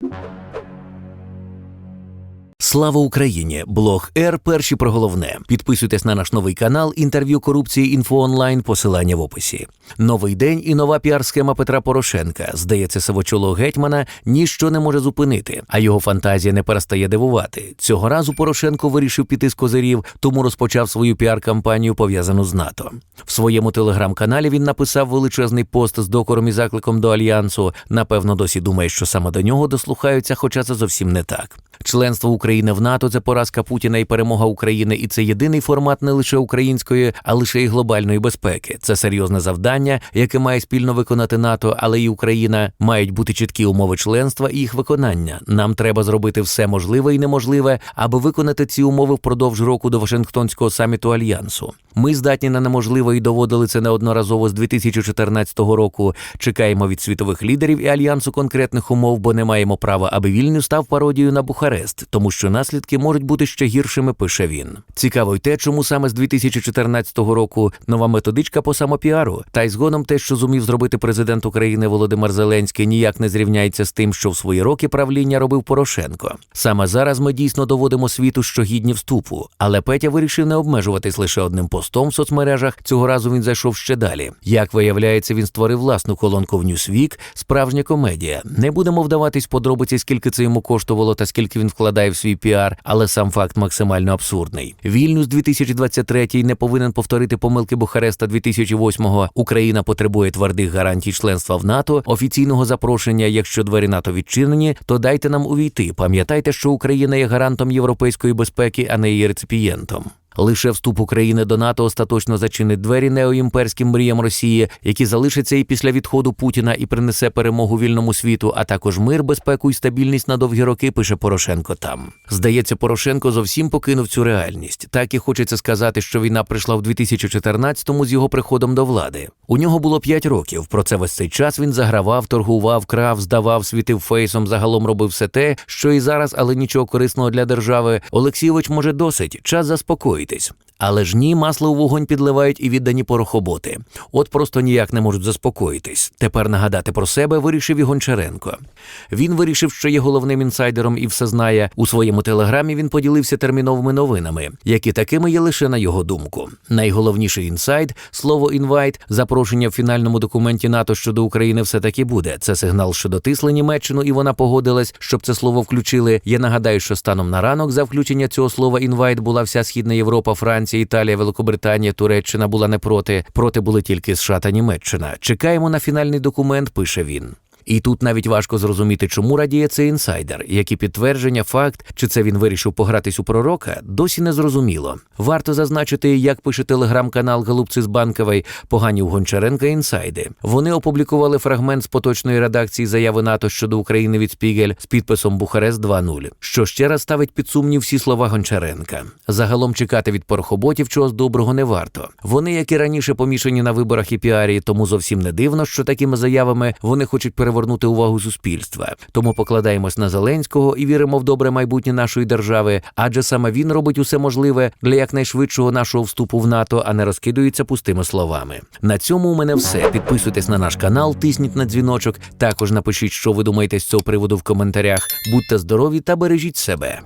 you Слава Україні! Блог Р. Перші про головне. Підписуйтесь на наш новий канал. Інтерв'ю корупції інфо онлайн. Посилання в описі. Новий день і нова піар-схема Петра Порошенка. Здається, сивочоло гетьмана ніщо не може зупинити, а його фантазія не перестає дивувати. Цього разу Порошенко вирішив піти з козирів, тому розпочав свою піар-кампанію пов'язану з НАТО. В своєму телеграм-каналі він написав величезний пост з докором і закликом до альянсу. Напевно, досі думає, що саме до нього дослухаються, хоча це зовсім не так. Членство України в НАТО це поразка Путіна і перемога України, і це єдиний формат не лише української, а лише й глобальної безпеки. Це серйозне завдання, яке має спільно виконати НАТО, але й Україна мають бути чіткі умови членства і їх виконання. Нам треба зробити все можливе і неможливе, аби виконати ці умови впродовж року до Вашингтонського саміту альянсу. Ми здатні на неможливе і доводили це неодноразово з 2014 року. Чекаємо від світових лідерів і альянсу конкретних умов, бо не маємо права, аби вільню став пародією на Бухарест, тому що наслідки можуть бути ще гіршими. Пише він. Цікаво й те, чому саме з 2014 року нова методичка по самопіару, та й згодом те, що зумів зробити президент України Володимир Зеленський, ніяк не зрівняється з тим, що в свої роки правління робив Порошенко. Саме зараз ми дійсно доводимо світу, що гідні вступу. Але Петя вирішив не обмежуватись лише одним постом в соцмережах. Цього разу він зайшов ще далі. Як виявляється, він створив власну колонку в Newsweek «Справжня комедія. Не будемо вдаватись подробиці, скільки це йому коштувало та скільки він вкладає в свій піар, але сам факт максимально абсурдний. Вільнюс 2023 не повинен повторити помилки Бухареста 2008-го. Україна потребує твердих гарантій членства в НАТО, офіційного запрошення. Якщо двері НАТО відчинені, то дайте нам увійти. Пам'ятайте, що Україна є гарантом європейської безпеки, а не її реципієнтом. Лише вступ України до НАТО остаточно зачинить двері неоімперським мріям Росії, які залишаться і після відходу Путіна і принесе перемогу вільному світу, а також мир, безпеку і стабільність на довгі роки. Пише Порошенко. Там здається, Порошенко зовсім покинув цю реальність. Так і хочеться сказати, що війна прийшла в 2014-му з його приходом до влади. У нього було 5 років. Про це весь цей час він загравав, торгував, крав, здавав, світив фейсом, загалом робив все те, що і зараз, але нічого корисного для держави. Олексійович може досить час заспокоїтись. Але ж ні, масло у вогонь підливають і віддані порохоботи. От просто ніяк не можуть заспокоїтись. Тепер нагадати про себе вирішив і Гончаренко. Він вирішив, що є головним інсайдером і все знає. У своєму телеграмі він поділився терміновими новинами, які такими є лише на його думку. Найголовніший інсайд слово інвайт, запрошення в фінальному документі НАТО щодо України все таки буде. Це сигнал, що дотисли Німеччину, і вона погодилась, щоб це слово включили. Я нагадаю, що станом на ранок за включення цього слова інвайт була вся східна Європа, Франція. Італія, Великобританія, Туреччина була не проти. Проти були тільки США та Німеччина. Чекаємо на фінальний документ, пише він. І тут навіть важко зрозуміти, чому радіє цей інсайдер, які підтвердження, факт, чи це він вирішив погратись у пророка, досі не зрозуміло. Варто зазначити, як пише телеграм-канал Голубці з Банкової погані у Гончаренка інсайди. Вони опублікували фрагмент з поточної редакції заяви НАТО щодо України від Спігель з підписом Бухарест 2.0, що ще раз ставить під сумнів всі слова Гончаренка. Загалом чекати від порохоботів чогось доброго не варто. Вони, як і раніше, помішані на виборах і піарі, тому зовсім не дивно, що такими заявами вони хочуть перевернути увагу суспільства. Тому покладаємось на Зеленського і віримо в добре майбутнє нашої держави, адже саме він робить усе можливе для якнайшвидшого нашого вступу в НАТО, а не розкидується пустими словами. На цьому у мене все. Підписуйтесь на наш канал, тисніть на дзвіночок. Також напишіть, що ви думаєте з цього приводу в коментарях. Будьте здорові та бережіть себе.